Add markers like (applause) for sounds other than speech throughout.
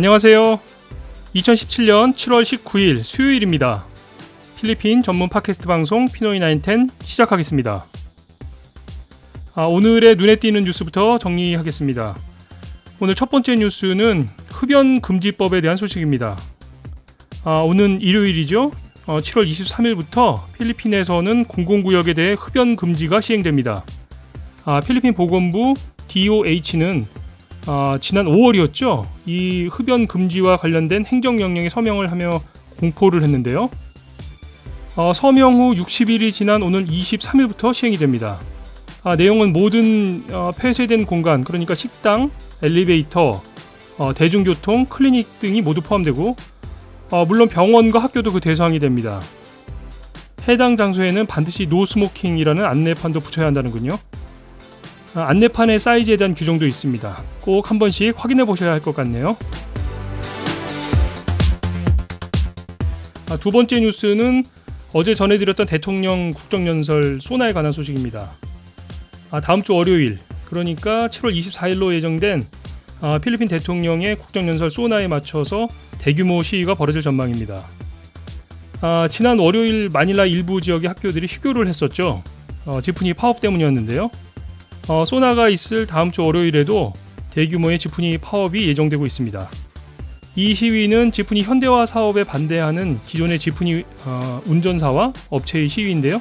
안녕하세요. 2017년 7월 19일 수요일입니다. 필리핀 전문 팟캐스트 방송 피노이 나인텐 시작하겠습니다. 아, 오늘의 눈에 띄는 뉴스부터 정리하겠습니다. 오늘 첫 번째 뉴스는 흡연 금지법에 대한 소식입니다. 아, 오는 일요일이죠. 어, 7월 23일부터 필리핀에서는 공공구역에 대해 흡연 금지가 시행됩니다. 아, 필리핀 보건부 DOH는 아, 지난 5월이었죠. 이 흡연 금지와 관련된 행정명령에 서명을 하며 공포를 했는데요. 어, 서명 후 60일이 지난 오는 23일부터 시행이 됩니다. 아, 내용은 모든 어, 폐쇄된 공간, 그러니까 식당, 엘리베이터, 어, 대중교통, 클리닉 등이 모두 포함되고, 어, 물론 병원과 학교도 그 대상이 됩니다. 해당 장소에는 반드시 노 스모킹이라는 안내판도 붙여야 한다는군요. 아, 안내판의 사이즈에 대한 규정도 있습니다. 꼭 한 번씩 확인해 보셔야 할 것 같네요. 아, 두 번째 뉴스는 어제 전해드렸던 대통령 국정연설 소나에 관한 소식입니다. 아, 다음 주 월요일, 그러니까 7월 24일로 예정된 아, 필리핀 대통령의 국정연설 소나에 맞춰서 대규모 시위가 벌어질 전망입니다. 아, 지난 월요일 마닐라 일부 지역의 학교들이 휴교를 했었죠. 어, 지프니 파업 때문이었는데요. 어, 소나가 있을 다음 주 월요일에도 대규모의 지프니 파업이 예정되고 있습니다. 이 시위는 지프니 현대화 사업에 반대하는 기존의 지프니 어, 운전사와 업체의 시위인데요.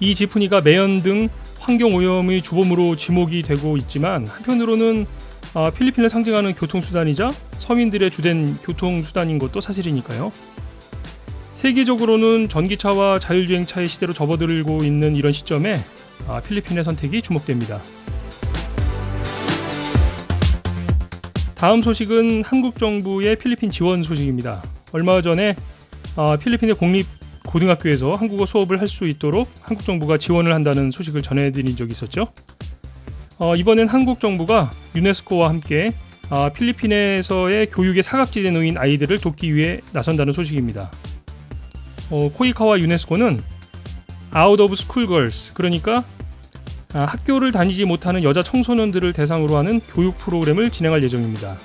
이 지프니가 매연 등 환경 오염의 주범으로 지목이 되고 있지만 한편으로는 어, 필리핀을 상징하는 교통수단이자 서민들의 주된 교통수단인 것도 사실이니까요. 세계적으로는 전기차와 자율주행차의 시대로 접어들고 있는 이런 시점에 아, 필리핀의 선택이 주목됩니다. 다음 소식은 한국 정부의 필리핀 지원 소식입니다. 얼마 전에 아, 필리핀의 공립 고등학교에서 한국어 수업을 할 수 있도록 한국 정부가 지원을 한다는 소식을 전해드린 적이 있었죠. 어, 이번엔 한국 정부가 유네스코와 함께 아, 필리핀에서의 교육에 사각지대 놓인 아이들을 돕기 위해 나선다는 소식입니다. 어, 코이카와 유네스코는 Out of School Girls 그러니까 아, 학교를 다니지 못하는 여자 청소년들을 대상으로 하는 교육 프로그램을 진행할 예정입니다.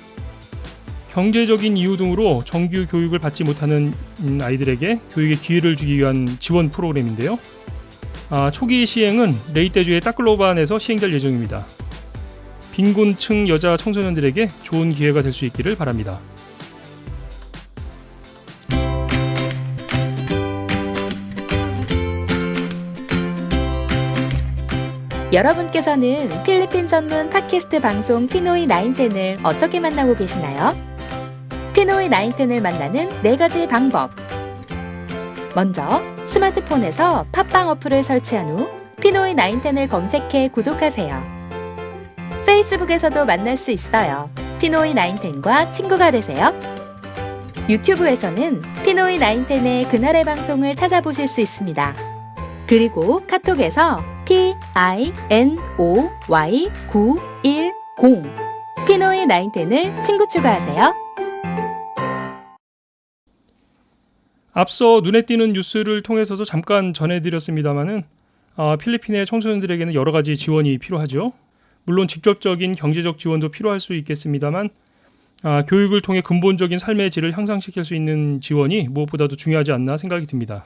경제적인 이유 등으로 정규 교육을 받지 못하는 음, 아이들에게 교육의 기회를 주기 위한 지원 프로그램인데요. 아, 초기 시행은 레이테주의 따클로반에서 시행될 예정입니다. 빈곤층 여자 청소년들에게 좋은 기회가 될 수 있기를 바랍니다. 여러분께서는 필리핀 전문 팟캐스트 방송 피노이 나인텐을 어떻게 만나고 계시나요? 피노이 나인텐을 만나는 네 가지 방법. 먼저 스마트폰에서 팟빵 어플을 설치한 후 피노이 나인텐을 검색해 구독하세요. 페이스북에서도 만날 수 있어요. 피노이 나인텐과 친구가 되세요. 유튜브에서는 피노이 나인텐의 그날의 방송을 찾아보실 수 있습니다. 그리고 카톡에서 P I N O Y 910 피노이 나인텐을 친구 추가하세요. 앞서 눈에 띄는 뉴스를 통해서도 잠깐 전해드렸습니다마는 아, 필리핀의 청소년들에게는 여러 가지 지원이 필요하죠. 물론 직접적인 경제적 지원도 필요할 수 있겠습니다만 아, 교육을 통해 근본적인 삶의 질을 향상시킬 수 있는 지원이 무엇보다도 중요하지 않나 생각이 듭니다.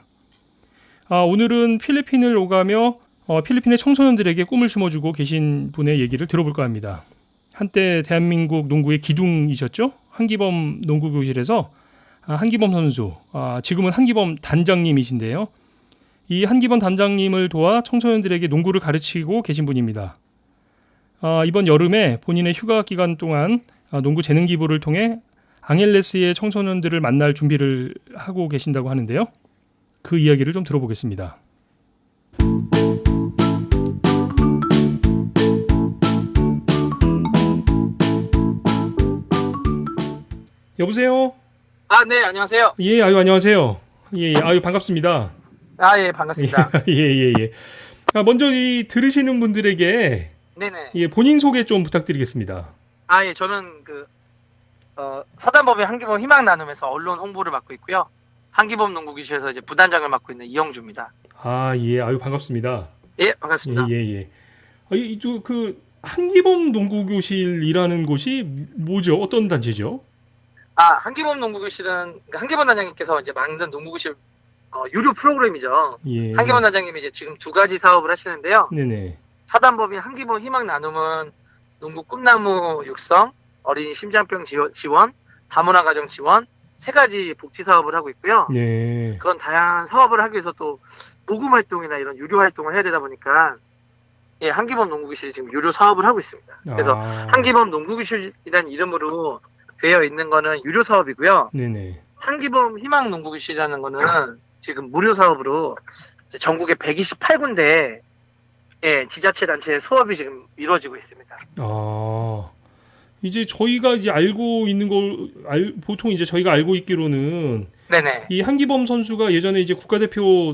아, 오늘은 필리핀을 오가며 어, 필리핀의 청소년들에게 꿈을 심어주고 계신 분의 얘기를 들어볼까 합니다. 한때 대한민국 농구의 기둥이셨죠? 한기범 농구 교실에서 아, 한기범 선수, 아, 지금은 한기범 단장님이신데요. 이 한기범 단장님을 도와 청소년들에게 농구를 가르치고 계신 분입니다. 아, 이번 여름에 본인의 휴가 기간 동안 아, 농구 재능 기부를 통해 앙헬레스의 청소년들을 만날 준비를 하고 계신다고 하는데요. 그 이야기를 좀 들어보겠습니다. 여보세요. 아, 네, 안녕하세요. 예, 아유 안녕하세요. 예, 예 아유 반갑습니다. 아, 예, 반갑습니다. (laughs) 예, 예, 예. 아, 먼저 이 들으시는 분들에게 네네. 예, 본인 소개 좀 부탁드리겠습니다. 아, 예, 저는 그, 어, 사단법인 한기범 희망 나눔에서 언론 홍보를 맡고 있고요. 한기범 농구기실에서 이제 부단장을 맡고 있는 이영주입니다. 아, 예, 아유 반갑습니다. 예, 반갑습니다. 예, 예, 예. 아, 이그 한기범 농구교실이라는 곳이 뭐죠? 어떤 단체죠? 아 한기범 농구교실은 그러니까 한기범 단장님께서 이제 만든 농구교실 어, 유료 프로그램이죠. 예. 한기범 단장님이 이제 지금 두 가지 사업을 하시는데요. 네네. 사단법인 한기범 희망 나눔은 농구 꿈나무 육성, 어린이 심장병 지원, 지원 다문화 가정 지원 세 가지 복지 사업을 하고 있고요. 네. 그런 다양한 사업을 하기 위해서 또 모금 활동이나 이런 유료 활동을 해야 되다 보니까 예, 한기범 농구교실이 지금 유료 사업을 하고 있습니다. 그래서 아, 한기범 농구교실이라는 이름으로 되어 있는 거는 유료 사업이고요. 네네. 한기범 희망 농구교실이라는 거는 지금 무료 사업으로 전국에 128군데 예, 지자체 단체 수업이 지금 이루어지고 있습니다. 아 이제 저희가 이제 알고 있는 걸 알, 보통 이제 저희가 알고 있기로는 네네. 이 한기범 선수가 예전에 이제 국가대표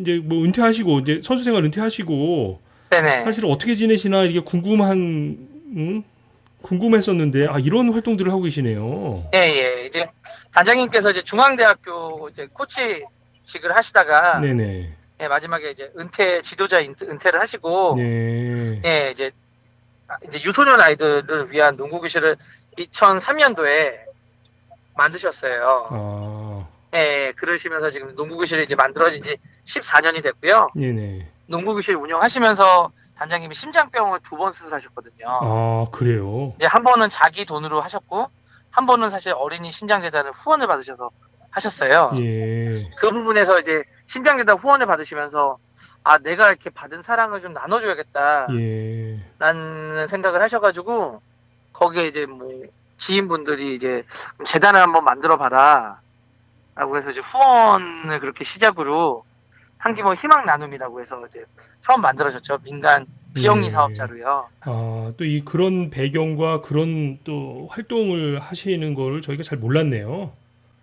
이제 뭐 은퇴하시고 이제 선수 생활 은퇴하시고 네네. 사실 어떻게 지내시나 이게 궁금한 음? 궁금했었는데 아 이런 활동들을 하고 계시네요. 예, 예. 이제 단장님께서 이제 중앙대학교 이제 코치직을 하시다가 네네. 예, 마지막에 이제 은퇴 지도자 인- 은퇴를 하시고 네. 예, 이제 아, 이제 유소년 아이들을 위한 농구 교실을 2003년도에 만드셨어요. 아 예, 그러시면서 지금 농구 교실이 이제 만들어진 지 14년이 됐고요. 네네. 농구 교실 운영하시면서 단장님이 심장병을 두 번 수술하셨거든요. 아 그래요. 이제 한 번은 자기 돈으로 하셨고 한 번은 사실 어린이 심장재단을 후원을 받으셔서 하셨어요. 예. 그 부분에서 이제 심장재단 후원을 받으시면서 아 내가 이렇게 받은 사랑을 좀 나눠줘야겠다. 예. 라는 생각을 하셔가지고 거기에 이제 뭐 지인분들이 이제 재단을 한번 만들어 봐라 라고 해서 이제 후원을 그렇게 시작으로 한기모 희망 나눔이라고 해서 이제 처음 만들어졌죠 민간 비영리 예. 사업자로요 아, 또 이 그런 배경과 그런 또 활동을 하시는 걸 저희가 잘 몰랐네요.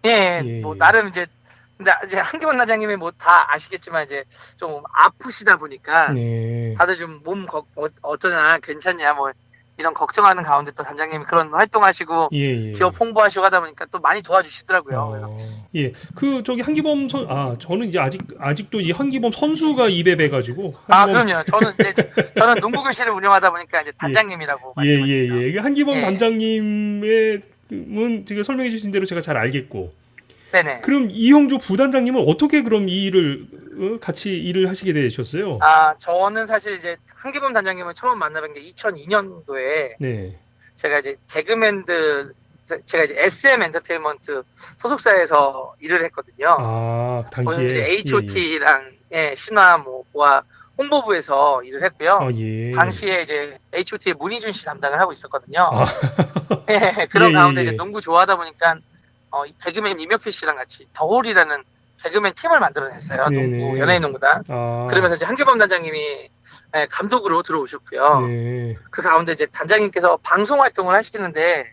예, 예, 뭐 예. 나름 이제 근데 이제 한기원 나장님이 뭐 다 아시겠지만 이제 좀 아프시다 보니까 네. 다들 좀 몸 어, 어쩌냐 괜찮냐 뭐 이런 걱정하는 가운데 또 단장님이 그런 활동하시고 예, 예. 기업 홍보하시고 하다 보니까 또 많이 도와주시더라고요. 어, 예. 그 저기 한기범 선 아, 저는 이제 아직 아직도 이 한기범 선수가 입에 배 가지고 아 그럼요. 저는 이제 저는 농구 교실을 운영하다 보니까 이제 (laughs) 단장님이라고 예, 예, 드리죠. 예. 한기범 예. 단장님의 은 지금 설명해 주신 대로 제가 잘 알겠고. 네네. 그럼 이형조 부단장님은 어떻게 그럼 이 일을 어, 같이 일을 하시게 되셨어요? 아 저는 사실 이제 한기범 단장님을 처음 만나뵌 게 2002년도에 네. 제가 이제 개그맨들 제가 이제 SM 엔터테인먼트 소속사에서 일을 했거든요. 아, 당시에 이제 예, 예. H.O.T.랑 예, 신화 뭐와 홍보부에서 일을 했고요. 아, 예. 당시에 이제 H.O.T의 문희준 씨 담당을 하고 있었거든요. 아. (laughs) 예, 그런 예, 예, 가운데 예. 이제 농구 좋아하다 보니까 어, 이 개그맨 임혁필 씨랑 같이 더홀이라는 개그맨 팀을 만들어냈어요. 네네. 농구 연예인 농구단. 아. 그러면서 이제 한규범 단장님이 예, 감독으로 들어오셨고요. 네. 그 가운데 이제 단장님께서 방송 활동을 하시는데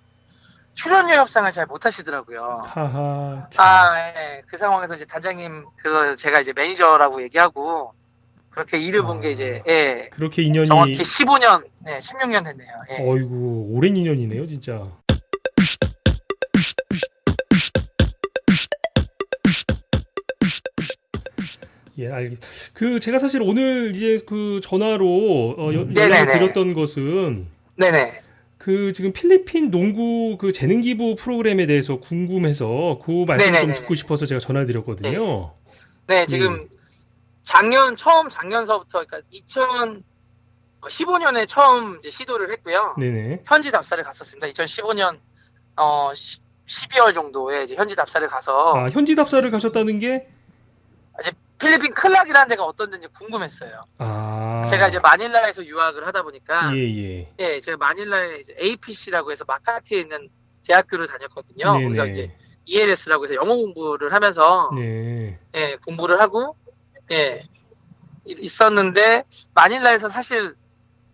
출연료 협상을 잘 못하시더라고요. 하하. 참. 아, 예. 그 상황에서 이제 단장님, 그래서 제가 이제 매니저라고 얘기하고, 그렇게 일을 본 게 아. 이제, 예. 그렇게 인연이 정확히 15년, 네, 16년 됐네요. 예. 어이구 오랜 인연이네요 진짜. 예, 알겠. 그 제가 사실 오늘 이제 그 전화로 어, 연- 연락을 네네네. 드렸던 것은 네네. 그 지금 필리핀 농구 그 재능 기부 프로그램에 대해서 궁금해서 그 말씀 좀 네네네네. 듣고 싶어서 제가 전화 드렸거든요. 네, 지금 작년, 처음 작년서부터, 그러니까 2015년에 처음 이제 시도를 했고요. 네 네. 현지 답사를 갔었습니다. 2015년, 어, 12월 정도에 이제 현지 답사를 가서, 아 현지 답사를 가셨다는 게 필리핀 클락이라는 데가 어떤 데인지 궁금했어요. 아. 제가 이제 마닐라에서 유학을 하다 보니까, 예 예. 예, 제가 마닐라에 이제 APC라고 해서 마카티에 있는 대학교를 다녔거든요. 거기서 이제 ELS라고 해서 영어 공부를 하면서 네. 예, 공부를 하고 예, 이- 있었는데 마닐라에서 사실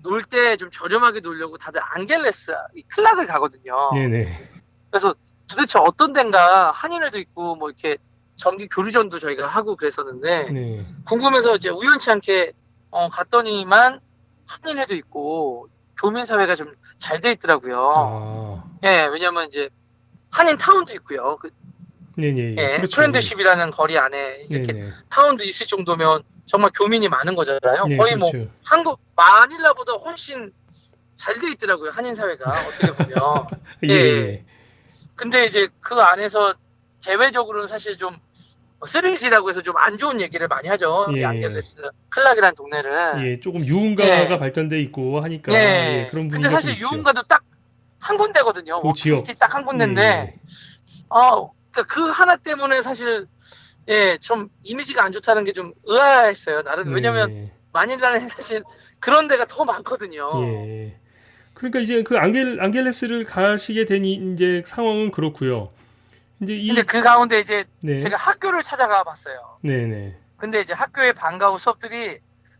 놀 때 좀 저렴하게 놀려고 다들 안겔레스 이 클락을 가거든요. 네네. 그래서 도대체 어떤 데인가 한인회도 있고 뭐 이렇게 정기 교류전도 저희가 하고 그랬었는데 네. 궁금해서 이제 우연치 않게 어, 갔더니만 한인회도 있고 교민 사회가 좀 잘 돼 있더라고요. 아. 예, 왜냐면 이제 한인 타운도 있고요. 그, 네네. 예, 그렇죠. 프렌드십이라는 거리 안에 이렇게 네네. 타운도 있을 정도면 정말 교민이 많은 거잖아요. 네, 거의 뭐 그렇죠. 한국 마닐라보다 훨씬 잘 돼 있더라고요. 한인 사회가 어떻게 보면. (laughs) 예, 예. 예. 근데 이제 그 안에서 개회적으로는 사실 좀 쓰레기라고 해서 좀 안 좋은 얘기를 많이 하죠. 이 예. 안겔레스 클락이라는 동네를. 예, 조금 유흥가가 예. 발전돼 있고 하니까 예. 예, 그런 근데 분위기가 사실. 유흥가도 딱 한 군데거든요. 워킹스티 딱 한 군데인데, 예, 어, 그러니까 그 하나 때문에 사실 예, 좀 이미지가 안 좋다는 게 좀 의아했어요. 나름 예. 왜냐면 예. 마닐라는 (laughs) 사실 그런 데가 더 많거든요. 예. 그러니까 이제 그 안겔 안겔레스를 가시게 된 이- 이제 상황은 그렇고요. 이제 이 근데 그 가운데 이제 네. 제가 학교를 찾아가 봤어요. 네, 네. 근데 이제 학교의 방과 후 수업들이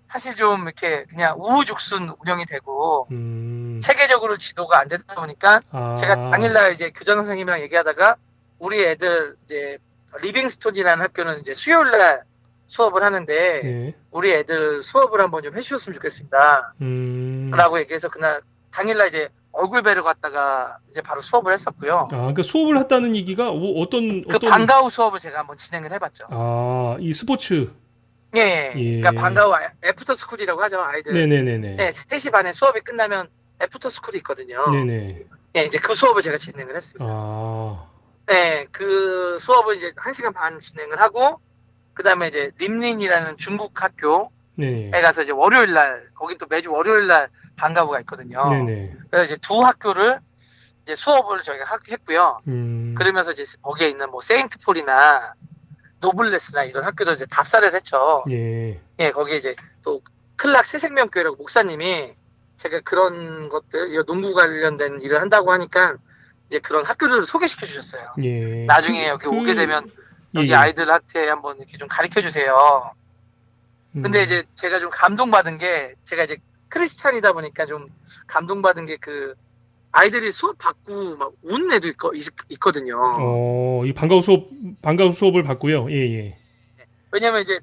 사실 좀 이렇게 그냥 우후죽순 운영이 되고 음. 체계적으로 지도가 안 되다 보니까 아. 제가 당일날 이제 교장 선생님이랑 얘기하다가 우리 애들 이제 리빙스톤이라는 학교는 이제 수요일날 수업을 하는데 네. 우리 애들 수업을 한번 좀 해주셨으면 좋겠습니다. 음. 라고 얘기해서 그날 당일날 이제 얼굴 뵈러 갔다가 이제 바로 수업을 했었고요. 아, 그러니까 수업을 했다는 얘기가 오- 어떤 그 어떤 방과 후 수업을 제가 한번 진행을 해봤죠. 아, 이 스포츠. 예, 예. 그러니까 방과 후 아- 애프터 스쿨이라고 하죠 아이들. 네, 네, 네, 네. 네, 3시 반에 수업이 끝나면 애프터 스쿨이 있거든요. 네, 네. 예, 이제 그 수업을 제가 진행을 했습니다. 아. 네, 그 수업을 이제 1시간 반 진행을 하고 그 다음에 이제 림린이라는 중국 학교 에 네. 가서 이제 월요일 날 거긴 또 매주 월요일 날 방과후가 있거든요. 네, 네. 그래서 이제 두 학교를 이제 수업을 저희가 하- 했고요. 음. 그러면서 이제 거기에 있는 뭐 세인트폴이나 노블레스나 이런 학교들 이제 답사를 했죠. 예. 예, 거기에 이제 또 클락 새생명교회라고 목사님이 제가 그런 것들, 이런 농구 관련된 일을 한다고 하니까 이제 그런 학교들을 소개시켜 주셨어요. 예. 나중에 그- 여기 그- 오게 되면 예, 여기 예. 아이들한테 한번 이렇게 좀 가르쳐 주세요. 근데 음. 이제 제가 좀 감동받은 게 제가 이제 크리스찬이다 보니까 좀 감동받은 게 그 아이들이 수업 받고 막 우는 애도 있거, 있, 거든요 어, 이 방과후 수업 방과후 수업을 받고요. 예, 예. 왜냐면 이제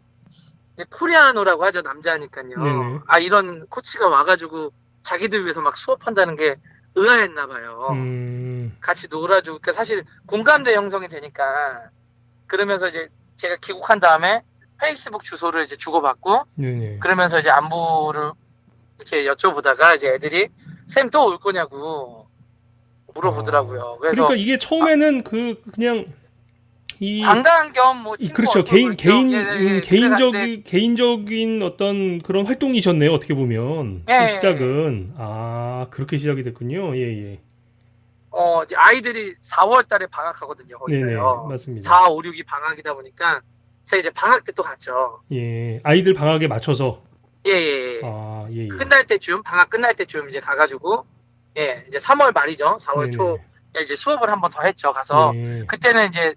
코리아노라고 하죠 남자니까요. 네네. 아 이런 코치가 와가지고 자기들 위해서 막 수업한다는 게 의아했나 봐요. 음. 같이 놀아주고 그러니까 사실 공감대 형성이 되니까 그러면서 이제 제가 귀국한 다음에 페이스북 주소를 이제 주고받고 네, 네. 그러면서 이제 안부를 이렇게 여쭤보다가 이제 애들이 쌤 또 올 거냐고 물어보더라고요. 그래서 그러니까 이게 처음에는 그 그냥 이 관광 겸뭐 이- 그렇죠. 개인 개인 음, 개인적 개인적인 어떤 그런 활동이셨네요. 어떻게 보면 예, 그 예, 시작은 아 그렇게 시작이 됐군요. 예, 예. 어 이제 아이들이 4월달에 방학하거든요. 네네 거기가요. 맞습니다. 4, 5, 6이 방학이다 보니까 제가 이제 방학 때 또 갔죠. 예, 아이들 방학에 맞춰서 예 예. 예. 아 예, 예. 끝날 때쯤 방학 끝날 때쯤 이제 가가지고 예 이제 3월 말이죠. 4월 네네. 초에 이제 수업을 한 번 더 했죠. 가서 예. 그때는 이제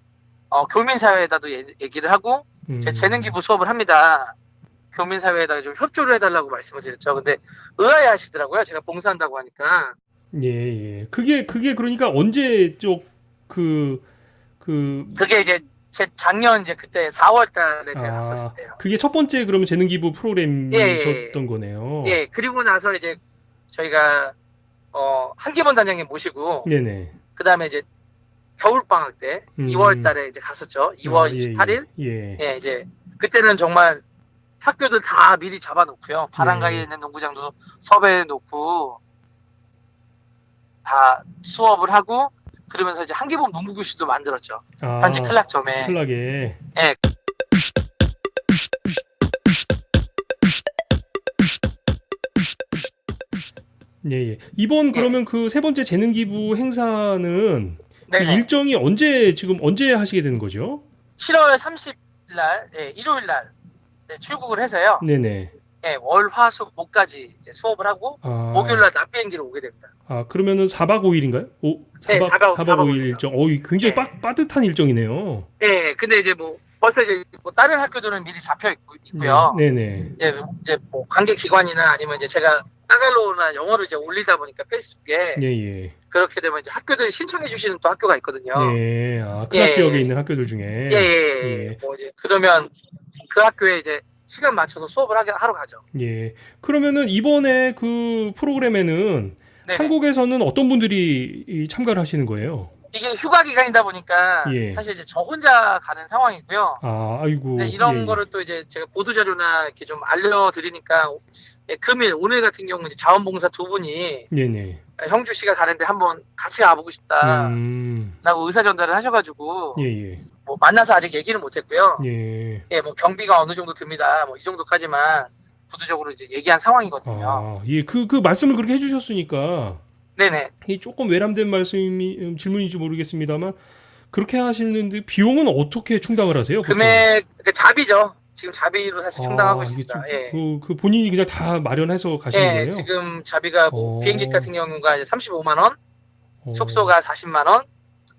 어, 교민사회에다도 얘- 얘기를 하고 음. 제 재능기부 수업을 합니다. 교민사회에다가 좀 협조를 해달라고 말씀을 드렸죠. 근데 의아해 하시더라고요. 제가 봉사한다고 하니까. 예, 예. 그게 그게 그러니까 언제 쪽 그 그 그게 이제 제 작년 이제 그때 4월 달에 제가 아, 갔었을 때요. 그게 첫 번째 그러면 재능 기부 프로그램이셨던 예, 예. 거네요. 예, 그리고 나서 이제 저희가 어, 한기본 단장님 모시고 네네. 그 다음에 이제 겨울 방학 때 음. 2월 달에 이제 갔었죠. 2월 아, 예, 28일. 예. 예, 이제 그때는 정말 학교들 다 미리 잡아놓고요. 바람가에 네. 있는 농구장도 섭외해 놓고 다 수업을 하고 그러면서 이제 한기범 농구 교실도 만들었죠. 아, 현지 클락점에. 클락에. 예. 예, 예. 이번 그러면 그세 번째 재능 기부 행사는 그 네. 일정이 언제 지금 언제 하시게 되는 거죠? 7월 30일 날, 예, 일요일 날 네, 출국을 해서요. 네네. 예, 월, 화, 수, 목까지 이제 수업을 하고 아, 목요일 날 낮 비행기로 오게 됩니다. 아 그러면은 4박 5일인가요? 오, 4박, 네, 4박 4박 5일 5일 일정. 어, 굉장히 네. 빠, 빠듯한 일정이네요. 예, 근데 이제 뭐 벌써 이제 뭐 다른 학교들은 미리 잡혀 있고, 있고요. 네, 네. 이제 이제 뭐 관계 기관이나 아니면 이제 제가 따갈로나 영어를 이제 올리다 보니까 페이스북에 예, 예. 그렇게 되면 이제 학교들이 신청해 주시는 또 학교가 있거든요. 네. 아, 클락 예. 지역에 있는 학교들 중에. 예, 예, 예. 예. 뭐 이제 그러면 그 학교에 이제 시간 맞춰서 수업을 하게 하러 가죠. 예. 그러면은 이번에 그 프로그램에는 네. 한국에서는 어떤 분들이 이 참가를 하시는 거예요? 이게 휴가 기간이다 보니까 예. 사실 이제 저 혼자 가는 상황이고요. 아, 아이고. 네, 이런 예, 예. 거를 또 이제 제가 보도 자료나 이렇게 좀 알려드리니까 예, 금일 오늘 같은 경우는 이제 자원봉사 두 분이 네네. 형주 씨가 가는데 한번 같이 가보고 싶다라고 음. 의사 전달을 하셔가지고 예, 예. 뭐 만나서 아직 얘기는 못했고요. 예. 예, 뭐 경비가 어느 정도 듭니다. 뭐 이 정도까지만 구두적으로 이제 얘기한 상황이거든요. 아, 예. 그, 그 말씀을 그렇게 해주셨으니까, 네네. 이 조금 외람된 말씀이, 음, 질문인지 모르겠습니다만, 그렇게 하시는데, 비용은 어떻게 충당을 하세요? 보통? 금액 그 자비죠. 지금 자비로 사실 충당하고 아, 이게 있습니다. 좀 예. 그, 그 본인이 그냥 다 마련해서 가시는 예, 거예요? 지금 자비가 뭐 어. 비행기 같은 경우가 이제 35만 원, 어. 숙소가 40만 원,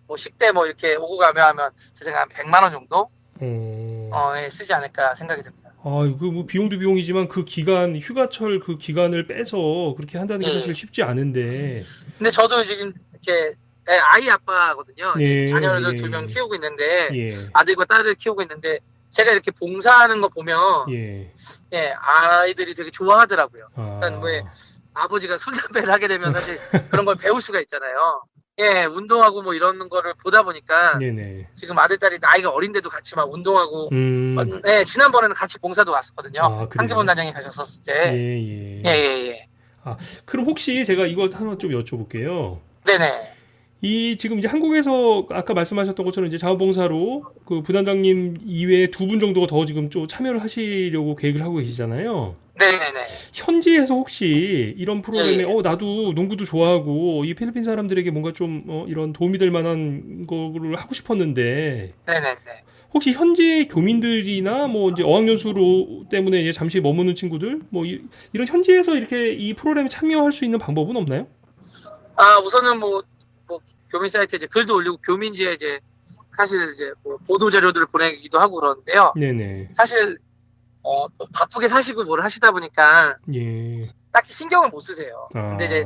뭐 식대 뭐 이렇게 오고 가며 하면 제 생각 한 100만 원 정도 어. 어, 예, 쓰지 않을까 생각이 듭니다. 아, 이거 뭐 비용도 비용이지만 그 기간, 휴가철 그 기간을 빼서 그렇게 한다는 게 예. 사실 쉽지 않은데. 근데 저도 지금 이렇게 예, 아이 아빠거든요. 예, 자녀를 예. 두 명 키우고 있는데 예. 아들과 딸을 키우고 있는데 제가 이렇게 봉사하는 거 보면 예. 예, 아이들이 되게 좋아하더라고요. 아. 그러니까 왜 아버지가 술 담배를 하게 되면 사실 그런 걸 배울 수가 있잖아요. 예, 운동하고 뭐 이런 거를 보다 보니까 네네. 지금 아들 딸이 나이가 어린데도 같이 막 운동하고 음. 어, 예, 지난번에는 같이 봉사도 왔었거든요. 아, 그래요? 한기본 단장이 가셨었을 때. 예, 예. 예, 예, 예. 그럼 혹시 제가 이거 하나 좀 여쭤볼게요. 네네. 이 지금 이제 한국에서 아까 말씀하셨던 것처럼 이제 자원봉사로 그 부단장님 이외에 두 분 정도가 더 지금 좀 참여를 하시려고 계획을 하고 계시잖아요. 네네네. 현지에서 혹시 이런 프로그램에 예, 예. 어 나도 농구도 좋아하고 이 필리핀 사람들에게 뭔가 좀 어, 이런 도움이 될 만한 거를 하고 싶었는데 네네네. 혹시 현지 교민들이나 뭐 이제 어학연수로 때문에 이제 잠시 머무는 친구들 뭐 이, 런 현지에서 이렇게 이 프로그램에 참여할 수 있는 방법은 없나요? 아, 우선은 뭐, 뭐, 교민 사이트에 이제 글도 올리고 교민지에 이제 사실 이제 뭐 보도 자료들을 보내기도 하고 그러는데요. 네네. 사실, 어, 또 바쁘게 사시고 뭘 하시다 보니까 예. 딱히 신경을 못 쓰세요. 아, 근데 이제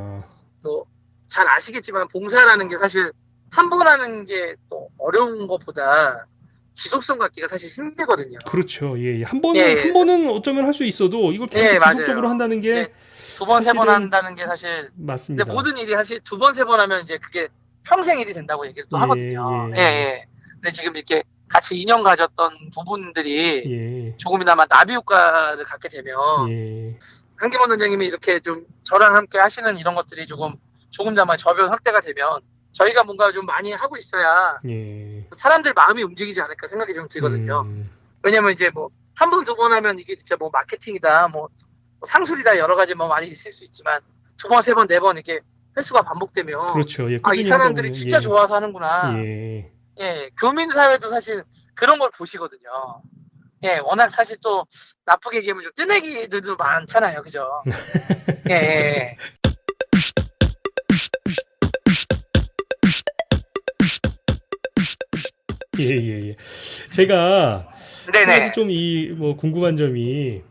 뭐, 잘 아시겠지만 봉사라는 게 사실 한번 하는 게 또 어려운 것보다 지속성 갖기가 사실 힘들거든요. 그렇죠. 예, 예. 한 번은 예, 예. 한 번은 어쩌면 할 수 있어도 이걸 계속 예, 맞아요. 지속적으로 한다는 게 네. 두 번, 세번 사실은 한다는 게 사실 맞습니다. 근데 모든 일이 사실 두 번, 세 번 하면 이제 그게 평생 일이 된다고 얘기를 또 예, 하거든요. 예. 예, 예. 근데 지금 이렇게 같이 인연 가졌던 부분들이 예. 조금이나마 나비 효과를 갖게 되면 예. 한기원 원장님이 이렇게 좀 저랑 함께 하시는 이런 것들이 조금 조금이나마 저변 확대가 되면 저희가 뭔가 좀 많이 하고 있어야 예. 사람들 마음이 움직이지 않을까 생각이 좀 들거든요. 음, 왜냐면 이제 뭐 한 번, 두번 하면 이게 진짜 뭐 마케팅이다, 뭐, 뭐 상술이다 여러 가지 뭐 많이 있을 수 있지만 두 번, 세 번, 네번 이렇게 횟수가 반복되면 그렇죠. 예. 아, 이 사람들이 진짜 예. 좋아서 하는구나. 예. 예, 교민 사회도 사실 그런 걸 보시거든요. 예, 워낙 사실 또 나쁘게 얘기하면 좀 뜨내기들도 많잖아요. 그죠? (laughs) 예, 예. 예, 예, 예. 제가 한 네네. 가지 좀이 뭐 궁금한 점이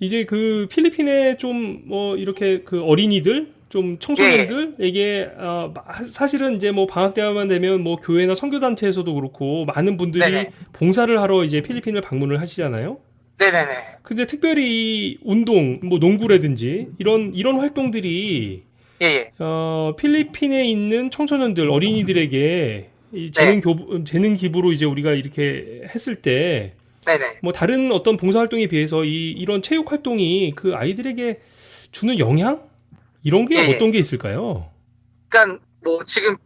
이제 그 필리핀에 좀 뭐 이렇게 그 어린이들 좀 청소년들에게 어, 마- 사실은 이제 뭐 방학 때만 되면 뭐 교회나 선교 단체에서도 그렇고 많은 분들이 네네. 봉사를 하러 이제 필리핀을 방문을 하시잖아요. 네네네. 근데 특별히 이 운동, 뭐 농구라든지 이런 이런 활동들이 예, 예. 어, 필리핀에 있는 청소년들, 어린이들에게 이 재능 교 재능 기부로 이제 우리가 이렇게 했을 때 네네. 뭐 다른 어떤 봉사 활동에 비해서 이 이런 체육 활동이 그 아이들에게 주는 영향 이런 게 예, 예. 어떤 게 있을까요? 그러니까 뭐 지금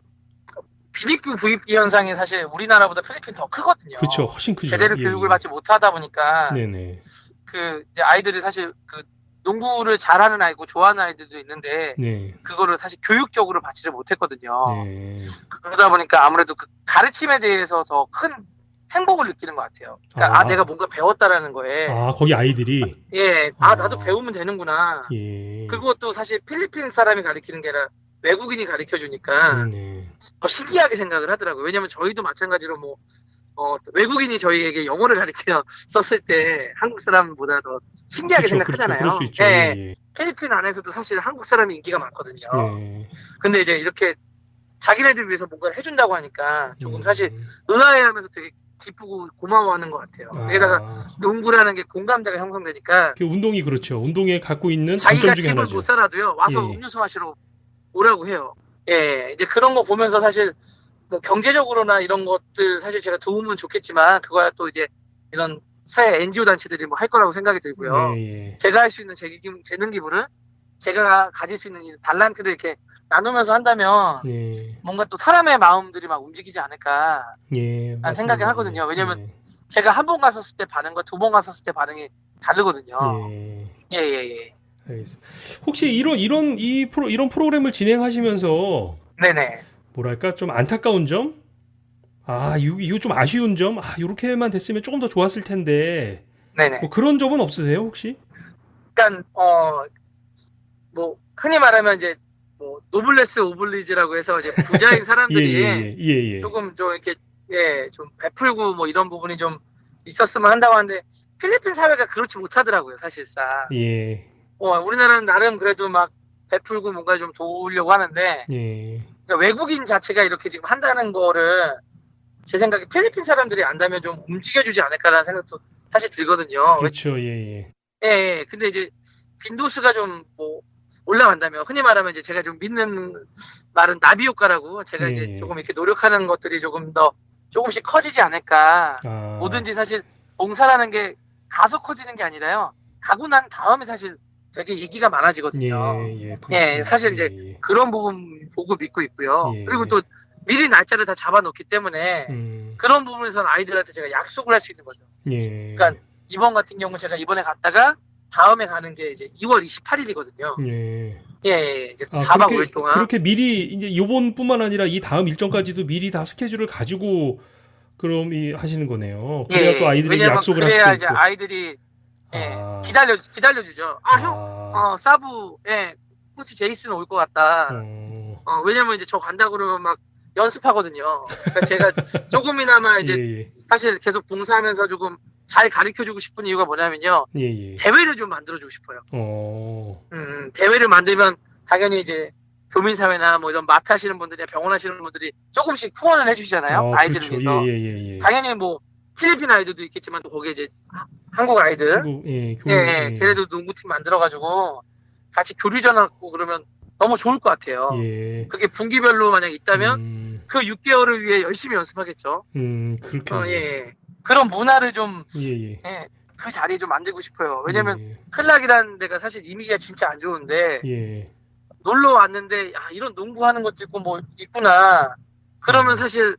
필리핀 부입기 현상이 사실 우리나라보다 필리핀 더 크거든요. 그렇죠, 훨씬 크죠. 제대로 예, 교육을 예. 받지 못하다 보니까 네네. 그 이제 아이들이 사실 그 농구를 잘하는 아이고 좋아하는 아이들도 있는데 네. 그거를 사실 교육적으로 받지를 못했거든요. 네. 그러다 보니까 아무래도 그 가르침에 대해서 더 큰 행복을 느끼는 것 같아요. 그러니까 아, 아. 내가 뭔가 배웠다라는 거에 아 거기 아이들이 예, 아 아. 나도 배우면 되는구나. 예. 그것도 사실 필리핀 사람이 가르치는 게 아니라 외국인이 가르쳐 주니까 네네. 더 신기하게 생각을 하더라고요. 왜냐면 저희도 마찬가지로 뭐 어, 외국인이 저희에게 영어를 가르쳐 썼을 때 한국 사람보다 더 신기하게 그렇죠, 생각하잖아요. 그렇죠. 그럴 수 있죠. 예, 예, 필리핀 안에서도 사실 한국 사람이 인기가 많거든요. 예. 네. 근데 이제 이렇게 자기네들 위해서 뭔가를 해준다고 하니까 조금 음. 사실 의아해하면서 되게 기쁘고 고마워하는 것 같아요. 아, 게다가 농구라는 게 공감대가 형성되니까 그 운동이 그렇죠. 운동에 갖고 있는 자기가 장점 중에 집을 하나죠. 못 살아도요 와서 예. 음료수 마시러 오라고 해요. 예, 이제 그런 거 보면서 사실 뭐 경제적으로나 이런 것들 사실 제가 도움은 좋겠지만 그거야 또 이제 이런 사회 NGO 단체들이 뭐 할 거라고 생각이 들고요. 예, 예. 제가 할 수 있는 재 재능 기부를 제가 가질 수 있는 이 달란트를 이렇게 나누면서 한다면 예. 뭔가 또 사람의 마음들이 막 움직이지 않을까 예. 생각을 하거든요. 왜냐면 예. 제가 한 번 갔었을 때 반응과 두 번 갔었을 때 반응이 다르거든요. 예. 예예예. 예, 알겠습니다. 혹시 이런 이런 이 프로 이런 프로그램을 진행하시면서 네네. 뭐랄까 좀 안타까운 점? 아, 이거, 이거 좀 아쉬운 점? 아, 이렇게만 됐으면 조금 더 좋았을 텐데. 네네. 뭐 그런 점은 없으세요, 혹시? 그러니까 어 뭐 흔히 말하면 이제 뭐 노블레스 오블리지라고 해서 이제 부자인 (laughs) 예, 사람들이 예, 예, 예, 예. 조금 좀 이렇게 예 좀 베풀고 뭐 이런 부분이 좀 있었으면 한다고 하는데 필리핀 사회가 그렇지 못하더라고요 사실상 예, 어 우리나라는 나름 그래도 막 베풀고 뭔가 좀 도우려고 하는데 예, 그러니까 외국인 자체가 이렇게 지금 한다는 거를 제 생각에 필리핀 사람들이 안다면 좀 움직여주지 않을까라는 생각도 사실 들거든요. 그렇죠, 예, 예. 예, 예. 근데 이제 빈도수가 좀 뭐 올라간다면 흔히 말하면 이제 제가 좀 믿는 말은 나비 효과라고 제가 예, 이제 예. 조금 이렇게 노력하는 것들이 조금 더 조금씩 커지지 않을까. 아, 뭐든지 사실 봉사라는 게 가서 커지는 게 아니라요. 가고 난 다음에 사실 되게 얘기가 많아지거든요. 예, 예. 예. 사실 이제 예, 예. 그런 부분 보고 믿고 있고요. 예. 그리고 또 미리 날짜를 다 잡아놓기 때문에 음, 그런 부분에서는 아이들한테 제가 약속을 할 수 있는 거죠. 예. 그러니까 이번 같은 경우 제가 이번에 갔다가 다음에 가는 게 이제 2월 28일이거든요. 예. 예, 예, 이제 또 아, 4박 그렇게, 5일 동안. 그렇게 미리 이제 요번뿐만 아니라 이 다음 일정까지도 미리 다 스케줄을 가지고 그럼 이 하시는 거네요. 그래야 또 아이들이 예, 약속을 할 그래야 수도 이제 있고. 아이들이 예, 아. 기다려 기다려 주죠. 아, 형, 아, 어, 사부, 예, 코치 제이슨 올 것 같다. 어. 어, 왜냐면 이제 저 간다고 그러면 막 연습하거든요. 그러니까 제가 (laughs) 조금이나마 이제 예, 예. 사실 계속 봉사하면서 조금 잘 가르쳐주고 싶은 이유가 뭐냐면요. 예, 예. 대회를 좀 만들어주고 싶어요. 어. 음, 대회를 만들면 당연히 이제 교민사회나 뭐 이런 마트 하시는 분들이나 병원 하시는 분들이 조금씩 후원을 해주시잖아요. 어, 아이들을 그렇죠. 위해서. 예, 예, 예, 예. 당연히 뭐 필리핀 아이들도 있겠지만 또 거기에 이제 하- 한국 아이들, 그리고, 예, 예, 교육, 예, 걔네도 농구팀 만들어가지고 같이 교류 전하고 그러면 너무 좋을 것 같아요. 예. 그게 분기별로 만약 있다면 음, 그 6개월을 위해 열심히 연습하겠죠. 음, 그렇게. 어, 예, 예. 그런 문화를 좀, 예, 예. 예, 그 자리에 좀 만들고 싶어요. 왜냐면 예, 클락이라는 데가 사실 이미지가 진짜 안 좋은데 예. 놀러 왔는데 야, 이런 농구하는 것도 있고 뭐 있구나. 그러면 음. 사실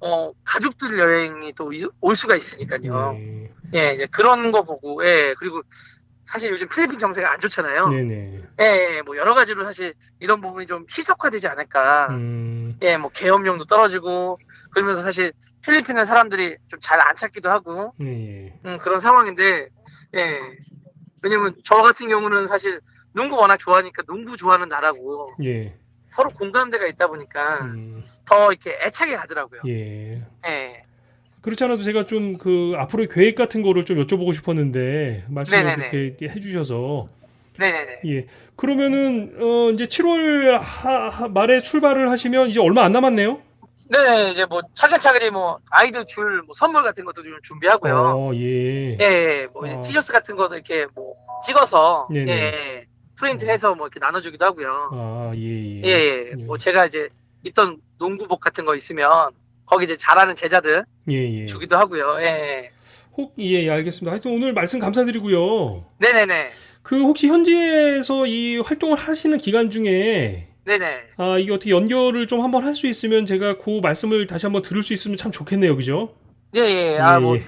어, 가족들 여행이 또 올 수가 있으니까요. 예. 예, 이제 그런 거 보고 예, 그리고 사실 요즘 필리핀 정세가 안 좋잖아요. 네네. 예, 예, 뭐 여러 가지로 사실 이런 부분이 좀 희석화되지 않을까. 음, 예, 뭐 계엄령도 떨어지고 그러면서 사실 필리핀의 사람들이 좀 잘 안 찾기도 하고 예, 예. 음, 그런 상황인데 예. 왜냐면 저 같은 경우는 사실 농구 워낙 좋아하니까 농구 좋아하는 나라고 예. 서로 공감대가 있다 보니까 음, 더 이렇게 애착이 가더라고요. 예. 예. 그렇지 않아도 제가 좀 그 앞으로의 계획 같은 거를 좀 여쭤보고 싶었는데 말씀을 네네네. 그렇게 해주셔서 네네네. 예 그러면은 어 이제 7월 하, 하- 말에 출발을 하시면 이제 얼마 안 남았네요. 네, 이제 뭐 차근차근히 뭐 아이들 줄 뭐 선물 같은 것도 좀 준비하고요. 어 예. 예, 예, 뭐 이제 어. 티셔츠 같은 것도 이렇게 뭐 찍어서 네네. 예, 예, 프린트해서 뭐 이렇게 나눠주기도 하고요. 아 예. 예, 예. 뭐 제가 이제 입던 농구복 같은 거 있으면 거기 이제 잘하는 제자들 예 예. 주기도 하고요. 예, 예. 혹 예, 예 알겠습니다. 하여튼 오늘 말씀 감사드리고요. 네네네. 그 혹시 현지에서 이 활동을 하시는 기간 중에 네네. 아 이게 어떻게 연결을 좀 한번 할 수 있으면 제가 그 말씀을 다시 한번 들을 수 있으면 참 좋겠네요, 그죠? 예, 예. 아, 예, 뭐, 예.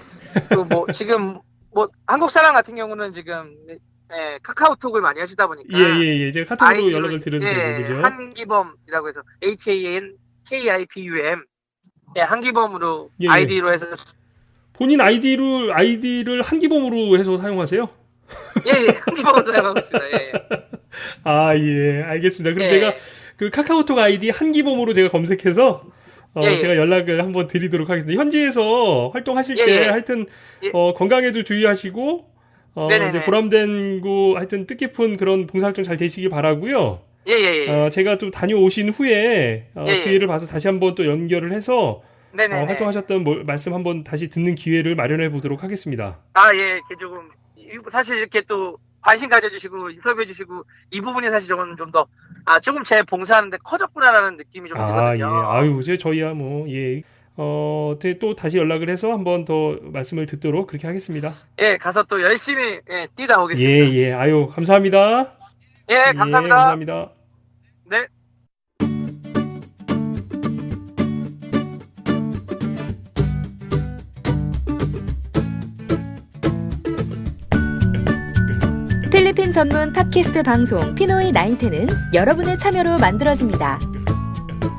그 뭐, (laughs) 지금, 뭐, 한국 사람 같은 경우는 지금, 예, 카카오톡을 많이 하시다 보니까. 예, 예, 예. 제가 카톡으로 아이디로- 연락을 드려도 예, 되고, 그죠? 한기범이라고 해서, H-A-N-K-I-B-U-M. 예, 한기범으로 예, 예. 아이디로 해서, 본인 아이디를 아이디를 한기범으로 해서 사용하세요? 예, 예, 한기범으로 사용하고 있습니다. 예. (laughs) 아, 예, 알겠습니다. 그럼 예. 제가 그 카카오톡 아이디 한기범으로 제가 검색해서 어, 예, 예. 제가 연락을 한번 드리도록 하겠습니다. 현지에서 활동하실 예, 때 예. 하여튼 예. 어, 건강에도 주의하시고 어, 네네네. 이제 보람된 고 하여튼 뜻깊은 그런 봉사활동 잘 되시길 바라고요. 예, 예, 예. 어, 제가 또 다녀오신 후에 어, 예, 예. 기회를 봐서 다시 한번 또 연결을 해서 네네. 어, 활동하셨던 뭐- 말씀 한번 다시 듣는 기회를 마련해 보도록 하겠습니다. 아, 예, 이렇게 조금, 이- 사실 이렇게 또 관심 가져주시고 인터뷰해주시고 이 부분이 사실 저는 좀 더, 아, 조금 제 봉사하는데 커졌구나라는 느낌이 좀 아, 예. 들거든요. 아유, 이제 저희야 뭐 예. 어, 네, 또 다시 연락을 해서 한번 더 말씀을 듣도록 그렇게 하겠습니다. 예, 가서 또 열심히 예, 뛰다 예, 오겠습니다. 예. 아유, 감사합니다. 예, 예, 감사합니다. 감사합니다. 네. 필리핀 전문 팟캐스트 방송 피노이 나인텐은 여러분의 참여로 만들어집니다.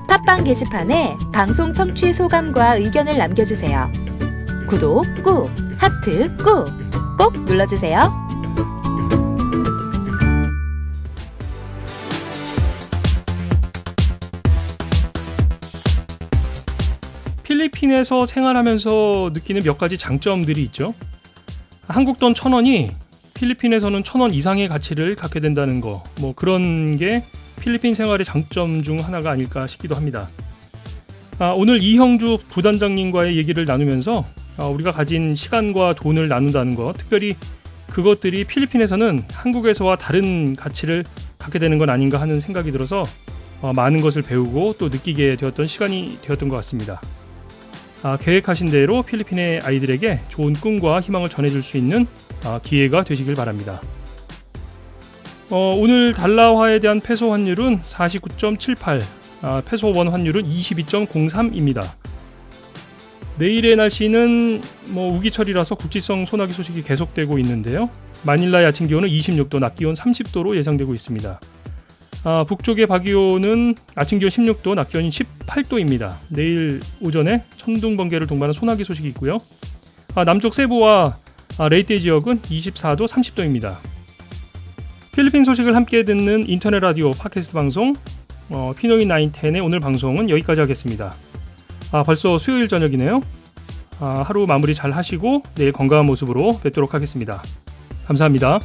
팟빵 게시판에 방송 청취 소감과 의견을 남겨주세요. 구독 꾹, 하트 꾹, 꼭 눌러주세요. 필리핀에서 생활하면서 느끼는 몇 가지 장점들이 있죠. 한국 돈 천 원이 필리핀에서는 천 원 이상의 가치를 갖게 된다는 거, 뭐 그런 게 필리핀 생활의 장점 중 하나가 아닐까 싶기도 합니다. 아, 오늘 이형주 부단장님과의 얘기를 나누면서 아, 우리가 가진 시간과 돈을 나눈다는 것, 특별히 그것들이 필리핀에서는 한국에서와 다른 가치를 갖게 되는 건 아닌가 하는 생각이 들어서 어, 많은 것을 배우고 또 느끼게 되었던 시간이 되었던 것 같습니다. 아, 계획하신 대로 필리핀의 아이들에게 좋은 꿈과 희망을 전해줄 수 있는 아, 기회가 되시길 바랍니다. 어, 오늘 달러화에 대한 페소 환율은 49.78, 아, 페소 원 환율은 22.03입니다. 내일의 날씨는 뭐 우기철이라서 국지성 소나기 소식이 계속되고 있는데요. 마닐라의 아침 기온은 26도, 낮 기온 30도로 예상되고 있습니다. 아, 북쪽의 바기오는 아침 기온 16도, 낮 기온 18도입니다. 내일 오전에 천둥 번개를 동반한 소나기 소식이 있고요. 아, 남쪽 세부와 아, 레이테 지역은 24도, 30도입니다. 필리핀 소식을 함께 듣는 인터넷 라디오 팟캐스트 방송 어, 피노이 나인텐의 오늘 방송은 여기까지 하겠습니다. 아, 벌써 수요일 저녁이네요. 아, 하루 마무리 잘 하시고 내일 건강한 모습으로 뵙도록 하겠습니다. 감사합니다.